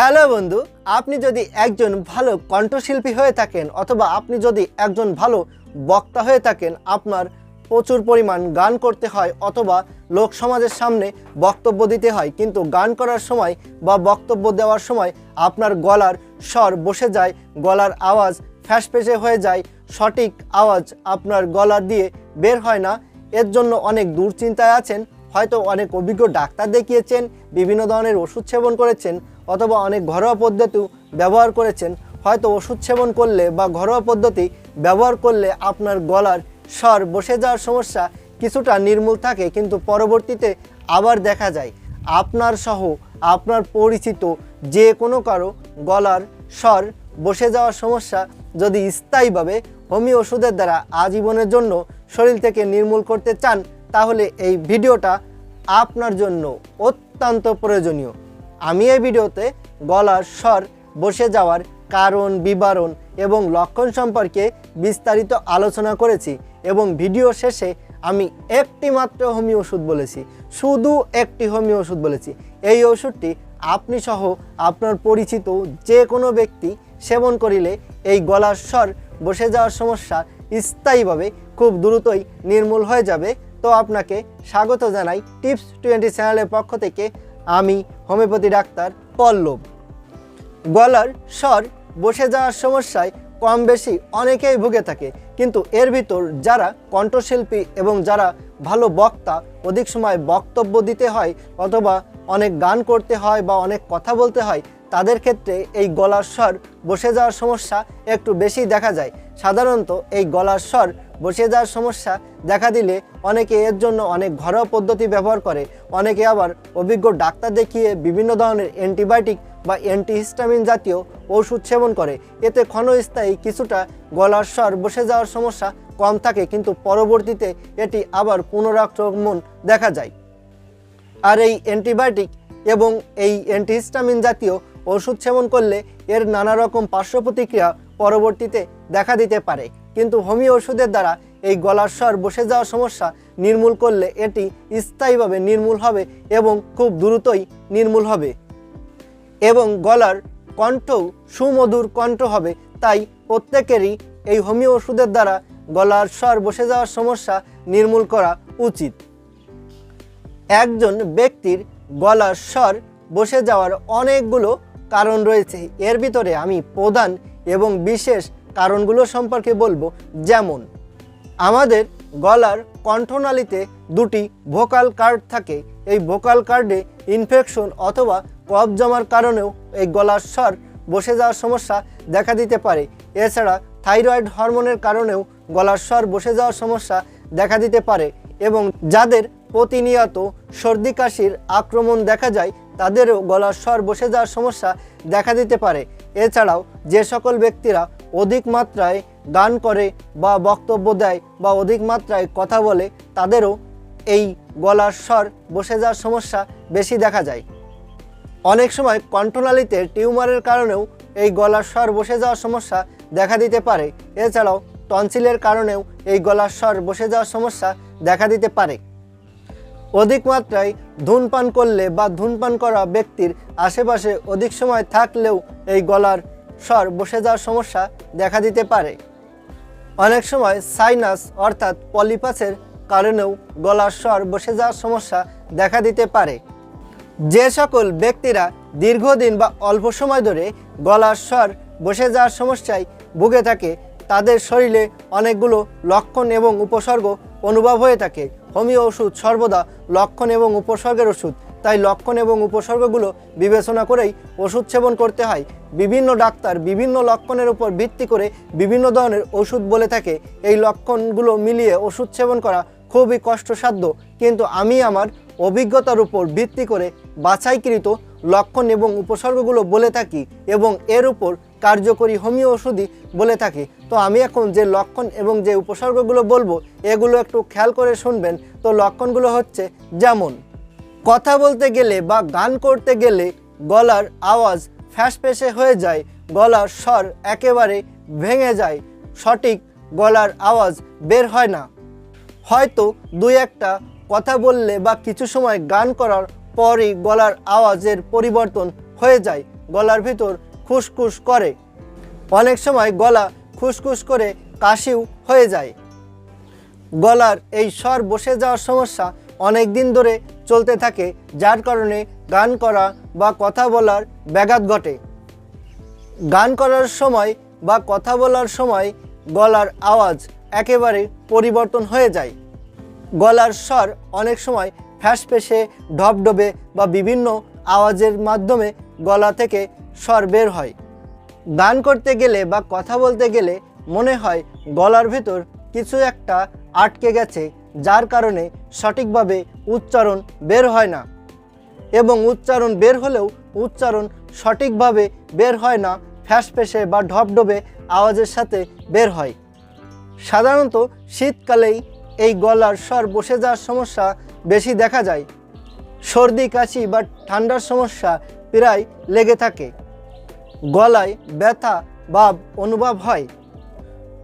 Hello বন্ধু, আপনি যদি একজন ভালো কণ্ঠশিল্পী হয়ে থাকেন অথবা আপনি যদি একজন ভালো বক্তা হয়ে থাকেন, আপনার প্রচুর পরিমাণ গান করতে হয় অথবা লোক সমাজের সামনে বক্তব্য দিতে হয়, কিন্তু গান করার সময় বা বক্তব্য দেওয়ার সময় আপনার গলার স্বর বসে যায়, গলার আওয়াজ ফ্যাসফেসে হয়ে যায়, সঠিক আওয়াজ আপনার গলার দিয়ে বের হয় না। এর জন্য অনেক দুশ্চিন্তায় আছেন, হয়তো অনেক অভিজ্ঞ ডাক্তার দেখিয়েছেন, বিভিন্ন ধরনের ওষুধ সেবন করেছেন অথবা অনেক ঘরোয়া পদ্ধতিও ব্যবহার করেছেন। হয়তো ওষুধ সেবন করলে বা ঘরোয়া পদ্ধতি ব্যবহার করলে আপনার গলার স্বর বসে যাওয়ার সমস্যা কিছুটা নির্মূল থাকে, কিন্তু পরবর্তীতে আবার দেখা যায়। আপনার সহ আপনার পরিচিত যে কোনো কারও গলার স্বর বসে যাওয়ার সমস্যা যদি স্থায়ীভাবে হোমিও ওষুধের দ্বারা আজীবনের জন্য শরীর থেকে নির্মূল করতে চান, তাহলে এই ভিডিওটা আপনার জন্য অত্যন্ত প্রয়োজনীয়। আমি এই ভিডিওতে গলার স্বর, বসে যাওয়ার কারণ, বিবরণ এবং লক্ষণ সম্পর্কে বিস্তারিত আলোচনা করেছি এবং ভিডিও শেষে আমি একটি মাত্র হোমিও ওষুধ বলেছি, শুধু একটি হোমিও ওষুধ বলেছি। এই ওষুধটি আপনি সহ আপনার পরিচিত যে কোনো ব্যক্তি সেবন করিলে এই গলার স্বর, বসে যাওয়ার সমস্যা স্থায়ীভাবে খুব দ্রুতই নির্মূল হয়ে যাবে। তো আপনাকে স্বাগত জানাই টিপস টোয়েন্টি চ্যানেলের পক্ষ থেকে। আমি হোমিওপ্যাথি ডাক্তার পল্লব। গলার স্বর বসে যাওয়ার সমস্যায় কম বেশি অনেকেই ভুগে থাকে, কিন্তু এর ভিতর যারা কণ্ঠশিল্পী এবং যারা ভালো বক্তা, অধিক সময় বক্তব্য দিতে হয় অথবা অনেক গান করতে হয় বা অনেক কথা বলতে হয়, তাদের ক্ষেত্রে এই গলার স্বর বসে যাওয়ার সমস্যা একটু বেশি দেখা যায়। সাধারণত এই গলার স্বর বসে যাওয়ার সমস্যা দেখা দিলে অনেকে এর জন্য অনেক ঘরোয়া পদ্ধতি ব্যবহার করে, অনেকে আবার অভিজ্ঞ ডাক্তার দেখিয়ে বিভিন্ন ধরনের অ্যান্টিবায়োটিক বা অ্যান্টিহিস্টামিন জাতীয় ওষুধ সেবন করে। এতে ক্ষণস্থায়ী কিছুটা গলার স্বর বসে যাওয়ার সমস্যা কম থাকে, কিন্তু পরবর্তীতে এটি আবার পুনরাক্রমণ দেখা যায়। আর এই অ্যান্টিবায়োটিক এবং এই অ্যান্টিহিস্টামিন জাতীয় ওষুধ সেবন করলে এর নানা রকম পার্শ্ব প্রতিক্রিয়া পরবর্তীতে দেখা দিতে পারে। কিন্তু হোমিও ওষুধের দ্বারা এই গলার স্বর বসে যাওয়ার সমস্যা নির্মূল করলে এটি স্থায়ীভাবে নির্মূল হবে এবং খুব দ্রুতই নির্মূল হবে। এবং গলার কণ্ঠ সুমধুর কণ্ঠ হবে, তাই প্রত্যেকেরই এই হোমিও ওষুধের দ্বারা গলার স্বর বসে যাওয়ার সমস্যা নির্মূল করা উচিত। একজন ব্যক্তির গলার স্বর বসে যাওয়ার অনেকগুলো কারণ রয়েছে। এর ভিতরে আমি প্রধান এবং বিশেষ কারণগুলো সম্পর্কে বলব, যেমন আমাদের গলার কণ্ঠনালীতে দুটি ভোকাল কার্ড থাকে। এই ভোকাল কার্ডে ইনফেকশন অথবা কফ জমার কারণেও এই গলার স্বর বসে যাওয়ার সমস্যা দেখা দিতে পারে। এছাড়া থাইরয়েড হরমোনের কারণেও গলার স্বর বসে যাওয়ার সমস্যা দেখা দিতে পারে এবং যাদের প্রতিনিয়ত সর্দি কাশির আক্রমণ দেখা যায় তাদেরও গলার স্বর বসে যাওয়ার সমস্যা দেখা দিতে পারে। এছাড়াও যে সকল ব্যক্তিরা অধিক মাত্রায় গান করে বা বক্তব্য দেয় বা অধিক মাত্রায় কথা বলে, তাদেরও এই গলার স্বর বসে যাওয়ার সমস্যা বেশি দেখা যায়। অনেক সময় কণ্ঠনালীতে টিউমারের কারণেও এই গলার স্বর বসে যাওয়ার সমস্যা দেখা দিতে পারে। এছাড়াও টনসিলের কারণেও এই গলার স্বর বসে যাওয়ার সমস্যা দেখা দিতে পারে। অধিক মাত্রায় ধূমপান করলে বা ধূমপান করা ব্যক্তির আশেপাশে অধিক সময় থাকলেও এই গলার স্বর বসে যাওয়ার সমস্যা দেখা দিতে পারে। অনেক সময় সাইনাস অর্থাৎ পলিপাসের কারণেও গলার স্বর বসে যাওয়ার সমস্যা দেখা দিতে পারে। যে সকল ব্যক্তিরা দীর্ঘদিন বা অল্প সময় ধরে গলার স্বর বসে যাওয়ার সমস্যায় ভুগে থাকে, তাদের শরীরে অনেকগুলো লক্ষণ এবং উপসর্গ অনুভব হয়ে থাকে। হোমিও ওষুধ সর্বদা লক্ষণ এবং উপসর্গের ওষুধ। তাই লক্ষণ এবং উপসর্গগুলো বিবেচনা করেই ওষুধ সেবন করতে হয়। বিভিন্ন ডাক্তার বিভিন্ন লক্ষণের উপর ভিত্তি করে বিভিন্ন ধরনের ওষুধ বলে থাকে। এই লক্ষণগুলো মিলিয়ে ওষুধ সেবন করা খুবই কষ্টসাধ্য। কিন্তু আমি আমার অভিজ্ঞতার উপর ভিত্তি করে বাছাইকৃত লক্ষণ এবং উপসর্গগুলো বলে থাকি এবং এর উপর কার্যকরী হোমিও ওষুধই বলে থাকি। তো আমি এখন যে লক্ষণ এবং যে উপসর্গগুলো বলব, এগুলো একটু খেয়াল করে শুনবেন। তো লক্ষণগুলো হচ্ছে যেমন, কথা বলতে গেলে বা গান করতে গেলে গলার আওয়াজ ফ্যাসফেসে হয়ে যায়, গলার স্বর একেবারে ভেঙে যায়, সঠিক গলার আওয়াজ বের হয় না। হয়তো দুই একটা কথা বললে বা কিছু সময় গান করার পরই গলার আওয়াজের পরিবর্তন হয়ে যায়, গলার ভিতর খুসখুস করে। অনেক সময় গলা খুসখুস করে কাশিও হয়ে যায়। গলার এই স্বর বসে যাওয়ার সমস্যা অনেক দিন ধরে চলতে থাকে, যার কারণে গান করা বা কথা বলার ব্যাঘাত ঘটে। গান করার সময় বা কথা বলার সময় গলার আওয়াজ একেবারে পরিবর্তন হয়ে যায়। গলার স্বর অনেক সময় ফ্যাসফেসে, ঢপঢপে বা বিভিন্ন আওয়াজের মাধ্যমে গলা থেকে স্বর বের হয়। গান করতে গেলে বা কথা বলতে গেলে মনে হয় গলার ভেতর কিছু একটা আটকে গেছে, যার কারণে সঠিকভাবে উচ্চারণ বের হয় না। এবং উচ্চারণ বের হলেও উচ্চারণ সঠিকভাবে বের হয় না, ফ্যাসফেসে বা ঢপঢপে আওয়াজের সাথে বের হয়। সাধারণত শীতকালেই এই গলার স্বর বসে যাওয়ার সমস্যা বেশি দেখা যায়। সর্দি, কাশি বা ঠান্ডার সমস্যা প্রায় লেগে থাকে। গলায় ব্যথা বা অনুভব হয়।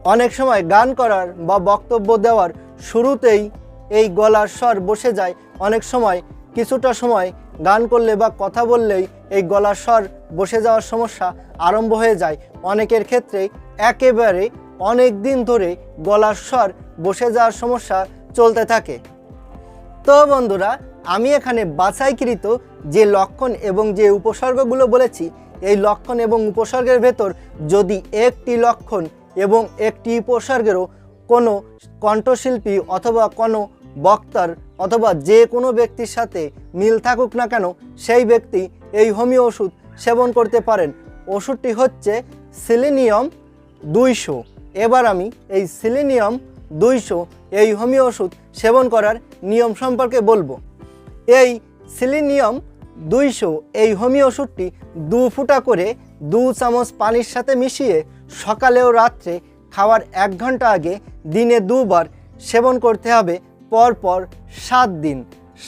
অনেক সময় গান করার বা বক্তব্য দেওয়ার শুরুতেই এই গলার স্বর বসে যায়। অনেক সময় কিছুটা সময় গান করলে বা কথা বললেই এই গলার স্বর বসে যাওয়ার সমস্যা আরম্ভ হয়ে যায়। অনেকের ক্ষেত্রে একেবারে অনেক দিন ধরে গলার স্বর বসে যাওয়ার সমস্যা চলতে থাকে। তো বন্ধুরা আমি এখানে বাছাইকৃত যে লক্ষণ এবং যে উপসর্গগুলো বলেছি, এই লক্ষণ এবং উপসর্গের ভেতর যদি একটি লক্ষণ এবং একটি উপসর্গেরও কোনো কণ্ঠশিল্পী অথবা কোনো বক্তার অথবা যে কোনো ব্যক্তির সাথে মিল থাকুক না কেন, সেই ব্যক্তি এই হোমিও ওষুধ সেবন করতে পারেন। ওষুধটি হচ্ছে সিলিনিয়াম দুইশো। এবার আমি এই সিলিনিয়াম দুইশো এই হোমিও ওষুধ সেবন করার নিয়ম সম্পর্কে বলব। এই সিলিনিয়াম দুইশো, এই হোমিও ওষুধটি দু ফুটা করে দু চামচ পানির সাথে মিশিয়ে সকালে ও রাত্রে খাওয়ার এক ঘণ্টা আগে দিনে দুবার সেবন করতে হবে, পরপর সাত দিন।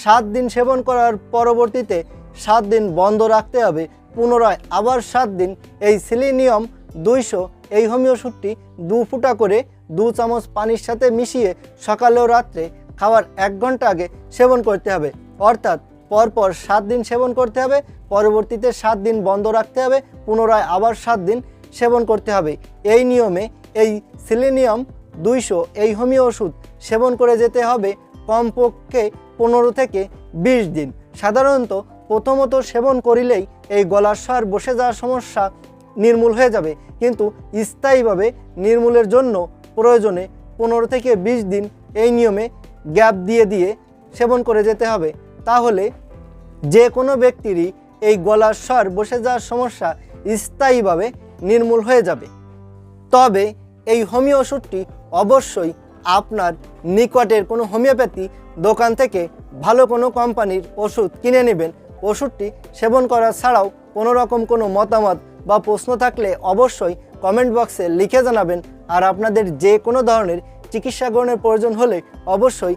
সাত দিন সেবন করার পরবর্তীতে সাত দিন বন্ধ রাখতে হবে, পুনরায় আবার সাত দিন। এই সিলিনিয়াম দুইশো, এই হোমিও ওষুধটি দু ফুটা করে দু চামচ পানির সাথে মিশিয়ে সকালে ও রাত্রে খাওয়ার এক ঘণ্টা আগে সেবন করতে হবে। অর্থাৎ পরপর সাত দিন সেবন করতে হবে, পরবর্তীতে সাত দিন বন্ধ রাখতে হবে, পুনরায় আবার সাত দিন সেবন করতে হবে। এই নিয়মে এই সিলিনিয়াম দুইশো, এই হোমিও ওষুধ সেবন করে যেতে হবে কমপক্ষে পনেরো থেকে বিশ দিন। সাধারণত প্রথমত সেবন করিলেই এই গলার স্বর বসে যাওয়ার সমস্যা নির্মূল হয়ে যাবে। কিন্তু স্থায়ীভাবে নির্মূলের জন্য প্রয়োজনে পনেরো থেকে বিশ দিন এই নিয়মে গ্যাপ দিয়ে দিয়ে সেবন করে যেতে হবে। তাহলে যে কোনো ব্যক্তিরই এই গলার স্বর বসে যাওয়ার সমস্যা স্থায়ীভাবে নির্মূল হয়ে যাবে। তবে এই হোমিও ওষুধটি অবশ্যই আপনার নিকটের কোনো হোমিওপ্যাথি দোকান থেকে ভালো কোনো কোম্পানির ওষুধ কিনে নেবেন। ওষুধটি সেবন করা ছাড়াও কোনো রকম কোনো মতামত বা প্রশ্ন থাকলে অবশ্যই কমেন্ট বক্সে লিখে জানাবেন। আর আপনাদের যে কোনো ধরনের চিকিৎসা গ্রহণের প্রয়োজন হলে অবশ্যই